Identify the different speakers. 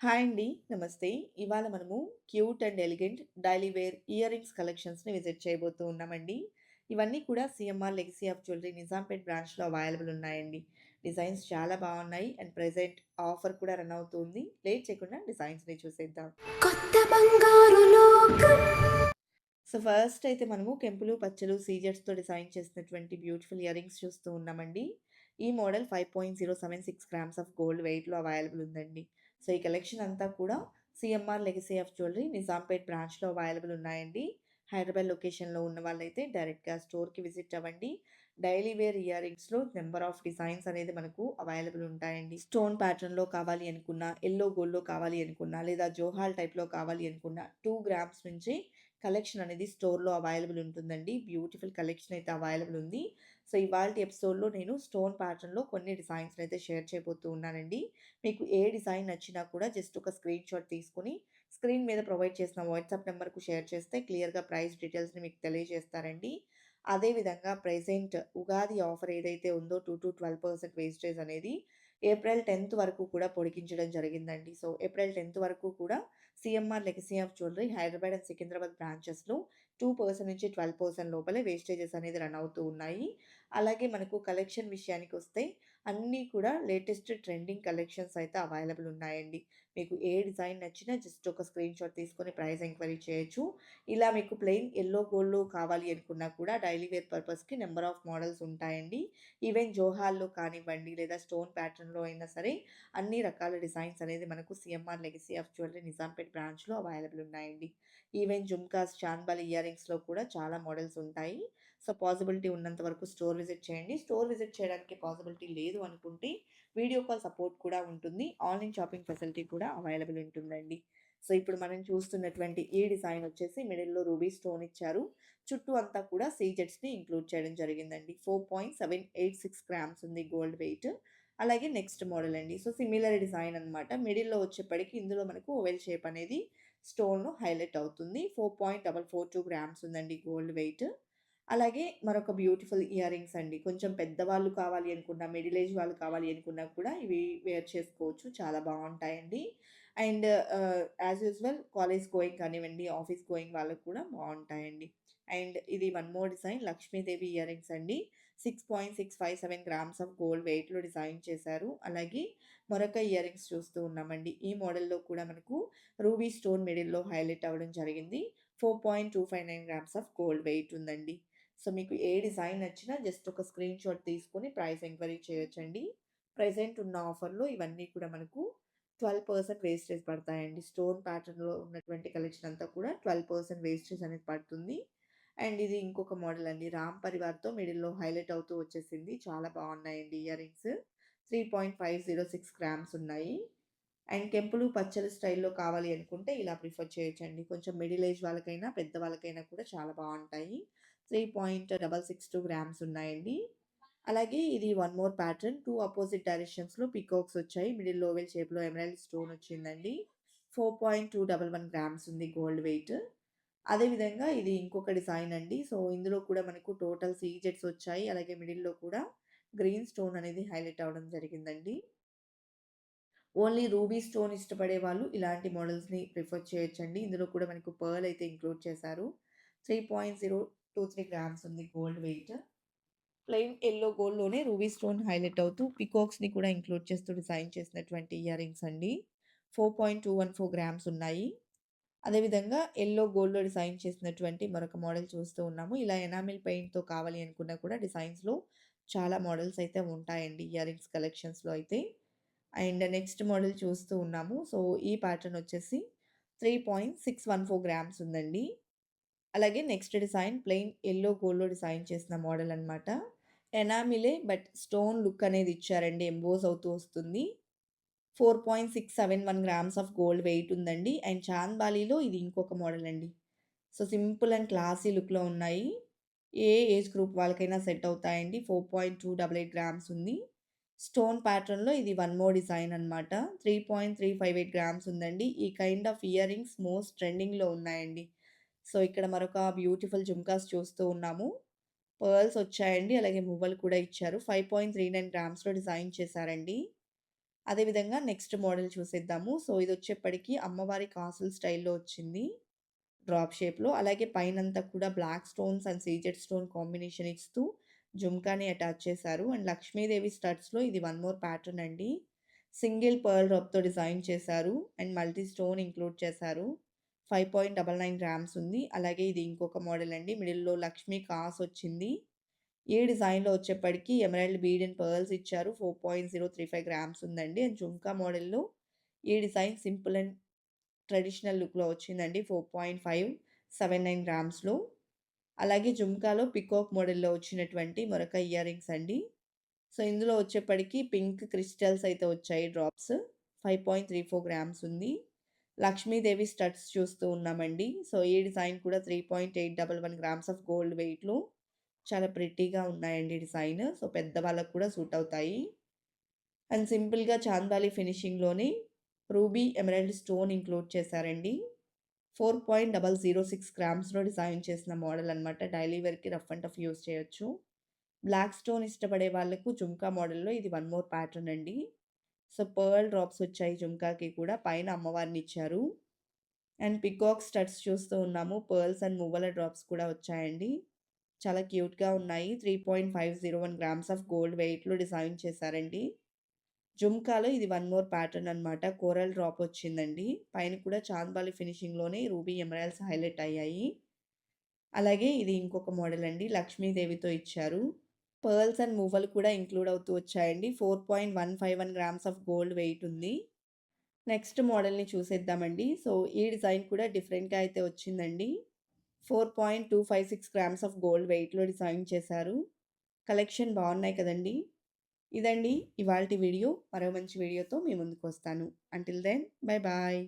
Speaker 1: Hi అండి. నమస్తే. ఇవాళ మనము cute and elegant daily wear ear rings కలెక్షన్స్‌ని visit చేయబోతూ ఉన్నామండి. ఇవన్నీ కూడా CMR legacy of jewellery Nizampet బ్రాంచ్‌లో అవైలబుల్ ఉన్నాయండి. డిజైన్స్ చాలా బాగున్నాయి. అండ్ ప్రెజెంట్ ఆఫర్ కూడా రన్ అవుతుంది. లేట్ చేయకుండా డిజైన్స్‌ని చూసేద్దాం.
Speaker 2: కొత్త బంగారు లోకం
Speaker 1: సో, ఫస్ట్ అయితే మనము కెంపులు, పచ్చలు, సీజెట్స్‌తో డిజైన్ చేసినటువంటి బ్యూటిఫుల్ ఇయర్ రింగ్స్ చూస్తూ ఉన్నామండి. ఈ మోడల్ 5.076 గ్రామ్స్ ఆఫ్ గోల్డ్ వెయిట్‌లో అవైలబుల్ ఉందండి. సో, ఈ కలెక్షన్ అంతా కూడా CMR legacy of jewellery Nizampet బ్రాంచ్‌లో అవైలబుల్ ఉన్నాయండి. హైదరాబాద్ లొకేషన్‌లో ఉన్న వాళ్ళైతే డైరెక్ట్‌గా స్టోర్‌కి విజిట్ అవ్వండి. డైలీ వేర్ ఇయర్ రింగ్స్‌లో నెంబర్ ఆఫ్ డిజైన్స్ అనేది మనకు అవైలబుల్ ఉంటాయండి. స్టోన్ ప్యాటర్న్‌లో కావాలి అనుకున్నా, ఎల్లో గోల్డ్‌లో కావాలి అనుకున్నా, లేదా జోహాల్ టైప్‌లో కావాలి అనుకున్నా టూ గ్రామ్స్ నుంచి కలెక్షన్ అనేది స్టోర్‌లో అవైలబుల్ ఉంటుందండి. బ్యూటిఫుల్ కలెక్షన్ అయితే అవైలబుల్ ఉంది. సో, ఇవాల్టి ఎపిసోడ్‌లో నేను స్టోన్ ప్యాటర్న్‌లో కొన్ని డిజైన్స్ అయితే షేర్ చేయబోతూ ఉన్నానండి. మీకు ఏ డిజైన్ నచ్చినా కూడా జస్ట్ ఒక స్క్రీన్‌షాట్ తీసుకొని స్క్రీన్ మీద ప్రొవైడ్ చేసిన వాట్సాప్ నెంబర్కు షేర్ చేస్తే క్లియర్‌గా ప్రైస్ డీటెయిల్స్‌ని మీకు తెలియజేస్తారండి. అదేవిధంగా ప్రెజెంట్ ఉగాది ఆఫర్ ఏదైతే ఉందో 2-12% వేస్టేజ్ అనేది ఏప్రిల్ 10థ్ వరకు కూడా పొడిగించడం జరిగిందండి. సో, ఏప్రిల్ 10థ్ వరకు కూడా CMR legacy of jewellery Hyderabad and Secunderabad బ్రాంచెస్‌లో two percent నుంచి 12% లోపలే వేస్టేజెస్ అనేది రన్ అవుతూ ఉన్నాయి. అలాగే మనకు కలెక్షన్ విషయానికి వస్తే అన్నీ కూడా లేటెస్ట్ ట్రెండింగ్ కలెక్షన్స్ అయితే అవైలబుల్ ఉన్నాయండి. మీకు ఏ డిజైన్ నచ్చినా జస్ట్ ఒక స్క్రీన్‌షాట్ తీసుకొని ప్రైస్ ఎంక్వైరీ చేయొచ్చు. ఇలా మీకు ప్లెయిన్ ఎల్లో గోల్డ్‌లో కావాలి అనుకున్నా కూడా డైలీ వేర్ పర్పస్‌కి నెంబర్ ఆఫ్ మోడల్స్ ఉంటాయండి. ఈవెన్ జోహాల్లో కానివ్వండి లేదా స్టోన్ ప్యాటర్న్‌లో అయినా సరే అన్ని రకాల డిజైన్స్ అనేది మనకు CMR legacy of jewellery Nizampet బ్రాంచ్‌లో అవైలబుల్ ఉన్నాయండి. ఈవెన్ జుమ్కాస్, చాన్బాల్ ఇయర్ రింగ్స్‌లో కూడా చాలా మోడల్స్ ఉంటాయి. సో, పాసిబిలిటీ ఉన్నంత వరకు స్టోర్ విజిట్ చేయండి. స్టోర్ విజిట్ చేయడానికి పాసిబిలిటీ లేదు అనుకుంటే వీడియో కాల్ సపోర్ట్ కూడా ఉంటుంది. ఆన్‌లైన్ షాపింగ్ ఫెసిలిటీ కూడా అవైలబుల్ ఉంటుందండి. సో, ఇప్పుడు మనం చూస్తున్నటువంటి ఈ డిజైన్ వచ్చేసి మిడిల్‌లో రూబీ స్టోన్ ఇచ్చారు. చుట్టూ అంతా కూడా సీజెట్స్‌ని ఇంక్లూడ్ చేయడం జరిగిందండి. 4.786 గ్రామ్స్ ఉంది గోల్డ్ వెయిట్. అలాగే నెక్స్ట్ మోడల్ అండి. సో, సిమిలర్ డిజైన్ అన్నమాట. మిడిల్‌లో వచ్చేప్పటికి ఇందులో మనకు ఓవెల్ షేప్ అనేది స్టోన్‌లో హైలైట్ అవుతుంది. 4.442 గ్రామ్స్ ఉందండి గోల్డ్ వెయిట్. అలాగే మరొక బ్యూటిఫుల్ ఇయర్ రింగ్స్ అండి. కొంచెం పెద్దవాళ్ళు కావాలి అనుకున్నా, మిడిల్ ఏజ్ వాళ్ళు కావాలి అనుకున్నా కూడా ఇవి వేర్ చేసుకోవచ్చు. చాలా బాగుంటాయండి and as as usual college going కానివ్వండి, ఆఫీస్ గోయింగ్ వాళ్ళకు కూడా బాగుంటాయండి అండ్ ఇది one more design Lakshmidevi ear rings అండి. 6.657 గ్రామ్స్ ఆఫ్ గోల్డ్ వెయిట్‌లో డిజైన్ చేశారు. అలాగే మరొక ఇయర్ రింగ్స్ చూస్తూ ఉన్నామండి. ఈ మోడల్‌లో కూడా మనకు రూబీ స్టోన్ మిడిల్‌లో హైలైట్ అవ్వడం జరిగింది. 4.259 గ్రామ్స్ ఆఫ్ గోల్డ్ వెయిట్ ఉందండి. సో, మీకు ఏ డిజైన్ నచ్చినా జస్ట్ ఒక స్క్రీన్‌షాట్ తీసుకొని ప్రైస్ ఎంక్వైరీ చేయొచ్చండి. ప్రజెంట్ ఉన్న ఆఫర్‌లో ఇవన్నీ కూడా మనకు 12% వేస్టేజ్ పడతాయండి. స్టోన్ ప్యాటర్న్‌లో ఉన్నటువంటి కలెక్షన్ అంతా కూడా 12% వేస్టేజ్ అనేది పడుతుంది. అండ్ ఇది ఇంకొక మోడల్ అండి. రామ్ పరివార్‌తో మిడిల్‌లో హైలైట్ అవుతూ వచ్చేసింది. చాలా బాగున్నాయండి ఇయర్ రింగ్స్. 3.506 గ్రామ్స్ ఉన్నాయి. అండ్ కెంపులు, పచ్చలు స్టైల్‌లో కావాలి అనుకుంటే ఇలా ప్రిఫర్ చేయొచ్చండి. కొంచెం మిడిల్ ఏజ్ వాళ్ళకైనా, పెద్ద వాళ్ళకైనా కూడా చాలా బాగుంటాయి three point double six two grams ఉన్నాయండి. అలాగే ఇది one more pattern two opposite డైరెక్షన్స్‌లో peacocks వచ్చాయి. మిడిల్ లోవెల్ షేప్‌లో ఎమరాల్డ్ స్టోన్ వచ్చిందండి. 4.211 గ్రామ్స్ ఉంది గోల్డ్ వెయిట్. అదే విధంగా ఇది ఇంకొక డిజైన్ అండి. సో, ఇందులో కూడా మనకు టోటల్ సీజెట్స్ వచ్చాయి. అలాగే మిడిల్‌లో కూడా గ్రీన్ స్టోన్ అనేది హైలైట్ అవ్వడం జరిగిందండి. ఓన్లీ రూబీ స్టోన్ ఇష్టపడే వాళ్ళు ఇలాంటి మోడల్స్‌ని ప్రిఫర్ చేయొచ్చండి. ఇందులో కూడా మనకు పర్ల్ అయితే ఇంక్లూడ్ చేశారు. Three point zero two three grams ఉంది గోల్డ్ వెయిట్. ప్లెయిన్ ఎల్లో గోల్డ్‌లోనే రూబీ స్టోన్ హైలైట్ అవుతూ పీకాక్స్‌ని కూడా ఇంక్లూడ్ చేస్తూ డిజైన్ చేసినటువంటి ఇయర్ రింగ్స్ అండి. 4.214 గ్రామ్స్ ఉన్నాయి. అదేవిధంగా ఎల్లో గోల్డ్‌లో డిజైన్ చేసినటువంటి మరొక మోడల్ చూస్తూ ఉన్నాము. ఇలా ఎనామిల్ పెయింట్‌తో కావాలి అనుకున్నా కూడా డిజైన్స్‌లో చాలా మోడల్స్ అయితే ఉంటాయండి ఇయర్ రింగ్స్ కలెక్షన్స్‌లో అయితే. అండ్ నెక్స్ట్ మోడల్ చూస్తూ ఉన్నాము. సో, ఈ ప్యాటర్న్ వచ్చేసి 3.614 గ్రామ్స్ ఉందండి. అలాగే నెక్స్ట్ డిజైన్ ప్లెయిన్ ఎల్లో గోల్డ్‌లో డిజైన్ చేసిన మోడల్ అనమాట ఎనామిలే బట్ స్టోన్ లుక్ అనేది ఇచ్చారండి. ఎంబోస్ అవుతూ వస్తుంది. 4.671 గ్రామ్స్ ఆఫ్ గోల్డ్ వెయిట్ ఉందండి. అండ్ చాంద్బాలీలో ఇది ఇంకొక మోడల్ అండి. సో, సింపుల్ అండ్ క్లాసీ లుక్‌లో ఉన్నాయి. ఏ ఏజ్ గ్రూప్ వాళ్ళకైనా సెట్ అవుతాయండి. 4.288 గ్రామ్స్ ఉంది. స్టోన్ ప్యాటర్న్‌లో ఇది వన్ మోర్ డిజైన్ అన్నమాట. 3.358 గ్రామ్స్ ఉందండి. ఈ kind of ear rings most ట్రెండింగ్‌లో ఉన్నాయండి. సో, ఇక్కడ మరొక బ్యూటిఫుల్ జుమ్కాస్ చూస్తూ ఉన్నాము. పర్ల్స్ వచ్చాయండి. అలాగే మువ్వలు కూడా ఇచ్చారు. 5.39 గ్రామ్స్‌లో డిజైన్ చేశారండి. అదేవిధంగా నెక్స్ట్ మోడల్ చూసేద్దాము. సో, ఇది వచ్చేప్పటికీ అమ్మవారి కాసుల స్టైల్‌లో వచ్చింది. డ్రాప్ షేప్‌లో. అలాగే పైనంతా కూడా black stones and CZ stone combination ఇస్తూ జుమ్కాని అటాచ్ చేశారు. అండ్ లక్ష్మీదేవి స్టడ్స్‌లో ఇది వన్ మోర్ ప్యాటర్న్ అండి. సింగిల్ పర్ల్ రాప్‌తో డిజైన్ చేశారు. అండ్ మల్టీ స్టోన్ ఇంక్లూడ్ చేశారు. 5.99 గ్రామ్స్ ఉంది. అలాగే ఇది ఇంకొక మోడల్ అండి. మిడిల్‌లో లక్ష్మీ కాస్ వచ్చింది ఈ డిజైన్‌లో వచ్చేప్పటికి ఎమరాల్డ్ బీడ్ అండ్ పర్ల్స్ ఇచ్చారు. 4.035 గ్రామ్స్ ఉందండి. అండ్ జుంకా మోడల్‌లో ఈ డిజైన్ సింపుల్ అండ్ ట్రెడిషనల్ లుక్‌లో వచ్చిందండి. 4.579 గ్రామ్స్‌లో. అలాగే జుంకాలో పికాక్ మోడల్‌లో వచ్చినటువంటి మరొక ఇయర్ రింగ్స్ అండి. సో, ఇందులో వచ్చేప్పటికి పింక్ క్రిస్టల్స్ అయితే వచ్చాయి డ్రాప్స్. 5.34 గ్రామ్స్ ఉంది. లక్ష్మీదేవి స్టడ్స్ చూస్తూ ఉన్నామండి. సో, ఈ డిజైన్ కూడా 3.811 గ్రామ్స్ ఆఫ్ గోల్డ్ వెయిట్‌లో చాలా ప్రిటీగా ఉన్నాయండి డిజైన్. సో, పెద్ద వాళ్ళకు కూడా సూట్ అవుతాయి. అండ్ సింపుల్‌గా చాందాలి ఫినిషింగ్‌లోనే రూబీ ఎమరాల్డ్ స్టోన్ ఇంక్లూడ్ చేశారండి. 4.006 గ్రామ్స్‌లో డిజైన్ చేసిన మోడల్ అనమాట. డైలీ వేర్‌కి రఫ్ అండ్ టఫ్ యూజ్ చేయొచ్చు. బ్లాక్ స్టోన్ ఇష్టపడే వాళ్ళకు జుంకా మోడల్‌లో ఇది వన్ మోర్ ప్యాటర్న్ అండి. సో, పర్ల్ డ్రాప్స్ వచ్చాయి జుంకాకి కూడా. పైన అమ్మవారిని ఇచ్చారు. అండ్ పికాక్ స్టడ్స్ చూస్తూ ఉన్నాము. పర్ల్స్ అండ్ మువ్వల డ్రాప్స్ కూడా వచ్చాయండి. చాలా క్యూట్‌గా ఉన్నాయి. 3.501 గ్రామ్స్ ఆఫ్ గోల్డ్ వెయిట్‌లో డిజైన్ చేశారండి. జుమ్కాలో ఇది వన్ మోర్ ప్యాటర్న్ అనమాట. కోరల్ డ్రాప్ వచ్చిందండి. పైన కూడా చాంద్బాలి ఫినిషింగ్‌లోనే రూబీ ఎమరాల్డ్స్ హైలైట్ అయ్యాయి. అలాగే ఇది ఇంకొక మోడల్ అండి. లక్ష్మీదేవితో ఇచ్చారు. పర్ల్స్ అండ్ మూవల్ కూడా ఇంక్లూడ్ అవుతూ వచ్చాయండి. 4.151 గ్రామ్స్ ఆఫ్ గోల్డ్ వెయిట్ ఉంది. నెక్స్ట్ మోడల్‌ని చూసేద్దామండి. సో, ఈ డిజైన్ కూడా డిఫరెంట్‌గా అయితే వచ్చిందండి. 4.256 గ్రామ్స్ ఆఫ్ గోల్డ్ వెయిట్‌లో డిజైన్ చేశారు. కలెక్షన్ బాగున్నాయి కదండీ! ఇదండి ఇవాళ వీడియో. మరో మంచి వీడియోతో మీ ముందుకొస్తాను. Until then bye bye.